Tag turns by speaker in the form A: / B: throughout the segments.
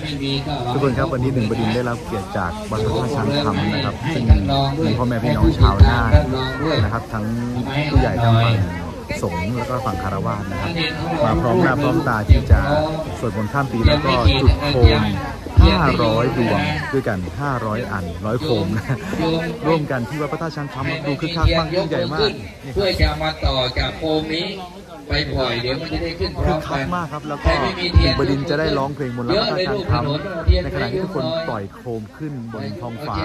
A: ไม่มีก็
B: ทุกคนครับวันนี้หนึ่งบดินทร์ได้รับเกียรติจากวัดพระธาตุช้างคำนะครับ
A: ให้
B: ซึ่ง
A: ท่านรองด้วย
B: มีพ่อแม่พี่น้องชาวนาค
A: ท่านรองด้วย
B: นะครับ ทั้งผู้ใหญ่ทั้งฝั่งสงฆ์แล้วก็ฝั่งคารวะนะครับมาพร้อมหน้าพร้อมตาที่จะสวดมนต์ข้ามปีแล้วก็จุดโคม500 ดวงด้วยกัน 500 อันร้อยโคมนะร่วมกันที่วัดพระธาตุช้างคำดูคึกคักมากยิ่งใหญ่มากนี่ค
A: เพื่
B: รั
A: อบจะมาต่อจากโคมนี้ ไปปล่อยเดี๋ยวมันจะได้ขึ้นพร้
B: คึ
A: อกม
B: คั
A: กั
B: ก
A: น
B: มากครับ แล้ว
A: ใคร
B: ก็
A: ไม่มีเทียน
B: บดินทร์จะได้ร้องเพลงมนต์รักพระธาตุช้างคำในขณะที่ทุกคนปล่อยโคมขึ้นบนท้องฟ้า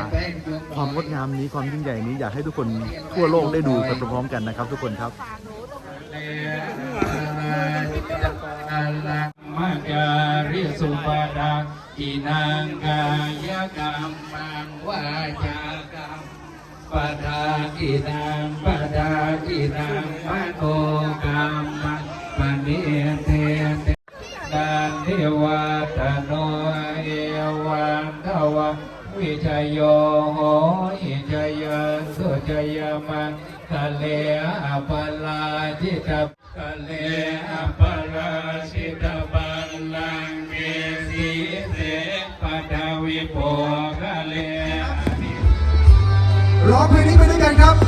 B: ความงดงามนี้ความยิ่งใหญ่นี้อยากให้ทุกคนทั่วโลกได้ดูไปพร้อมๆกันนะครับ ทุกคนครับ
A: มัจจาริสุปดาอินังกายกรรมังวาจากรรมปดาอินัง ปณิเทเตนันเทวาตโนเอวันทวะวิจโยโหอิจยสุจยมังทะเลอปลาจิตาทะเลอปลาชิตาบัลลังเกสีเสปทวิโปกะเล
C: ร้องเพลงนี้ไปด้วยกันครับ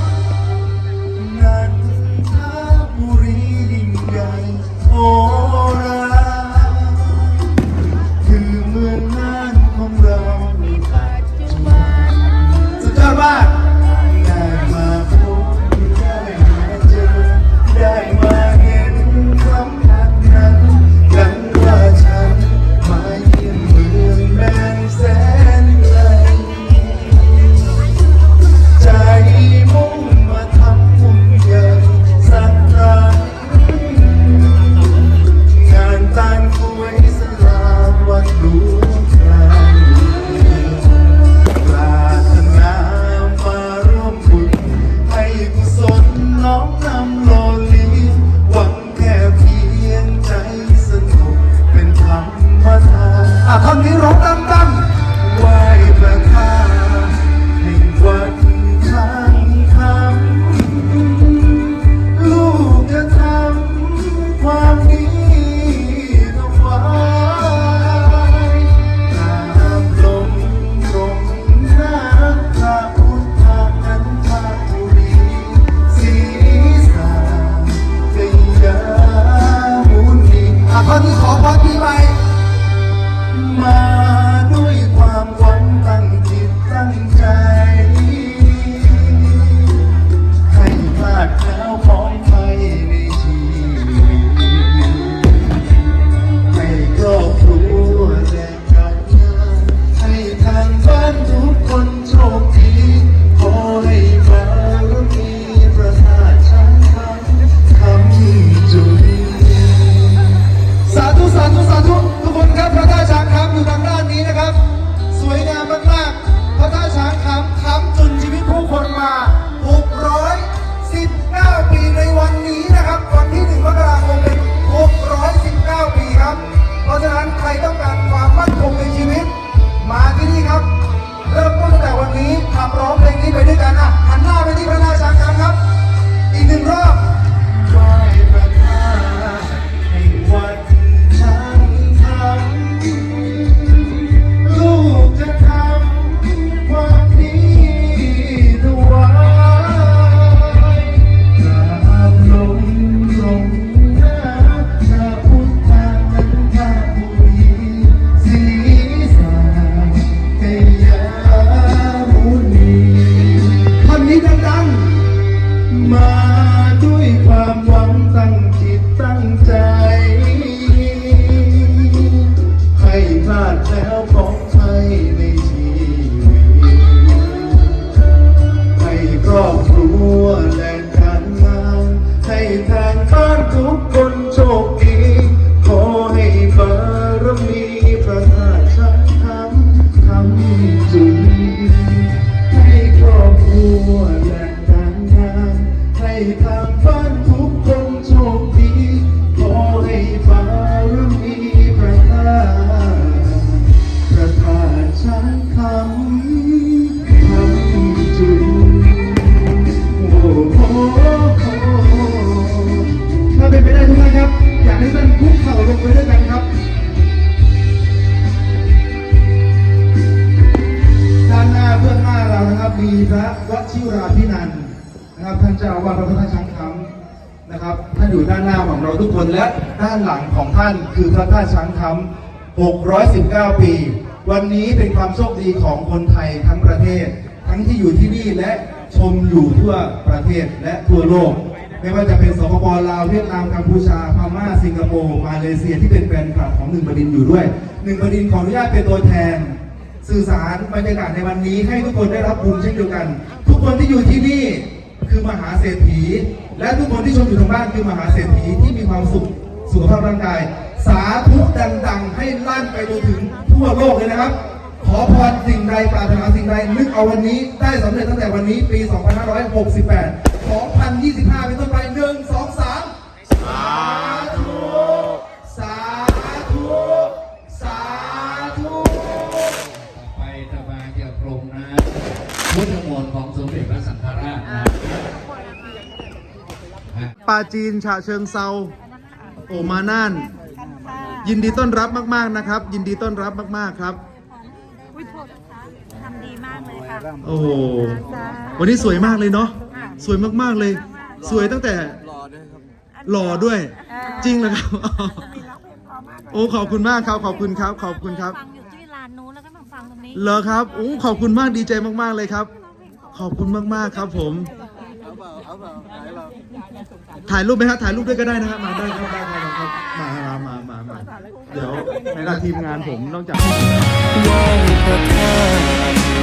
C: รปีใหม่มาำ ชิวราพินันนะครับท่านเจ้าอาวาสวัดพระธาตุช้างคำนะครับท่านอยู่ด้านหน้าของเราทุกคนและด้านหลังของท่านคือพระธาตุช้างคำ619 ปี วันนี้เป็นความโชคดีของคนไทยทั้งประเทศ ทั้งที่อยู่ที่นี่และชมอยู่ทั่วประเทศและทั่วโลก ไม่ว่าจะเป็นสปปลาวเวียดนามกัมพูชาพม่าสิงคโปร์มาเลเซียที่เป็นแฟนคลับของหนึ่งบดินอยู่ด้วยหนึ่งบดินขออนุญาตเป็นตัวแทน สื่อสารบรรยากาศในวันนี้ให้ทุกคนได้รับบุญเช่นเดียวกัน ทุกคนที่อยู่ที่นี่คือมหาเศรษฐี และทุกคนที่ชมอยู่ทางบ้านคือมหาเศรษฐีที่มีความสุขสุขภาพร่างกาย สาธุดังๆ ให้ลั่นไปจนถึงทั่วโลกเลยนะครับ ขอพรสิ่งใดปรารถนาสิ่งใดนึกเอาวันนี้ได้สำเร็จตั้งแต่วันนี้ปี 2568 2025เป็นต้นไป
A: ฮะ
B: ปาจีนฉะเชิงเซาโอมาน่าน ยินดีต้อนรับมากๆนะครับ ยินดีต้อนรับมากๆครับ
D: อุ้ยโทษนะคะทำดีมากเลยค่ะ
B: โอ้โหวันนี้สวยมากเลยเนาะสวยมากๆเลย สวยตั้งแต่หล่อด้วย จริงเหรอครับโอ้ขอบคุณมากครับขอบคุณครับ ขอบคุณครับ
D: ฟังอยู่ที่ลานนู้นแล้วก็มาฟังตรงนี้
B: เหรอครับโอ้ขอบคุณมากดีใจมากๆเลยครับ ขอบคุณมากๆครับผม ถ่ายรูปไหมครับถ่ายรูปด้วยก็ได้นะครับมาได้ครับได้ครับครับมามามามามาเดี๋ยวในหน้าทีมงานผมนอกจาก
E: ว้พระธา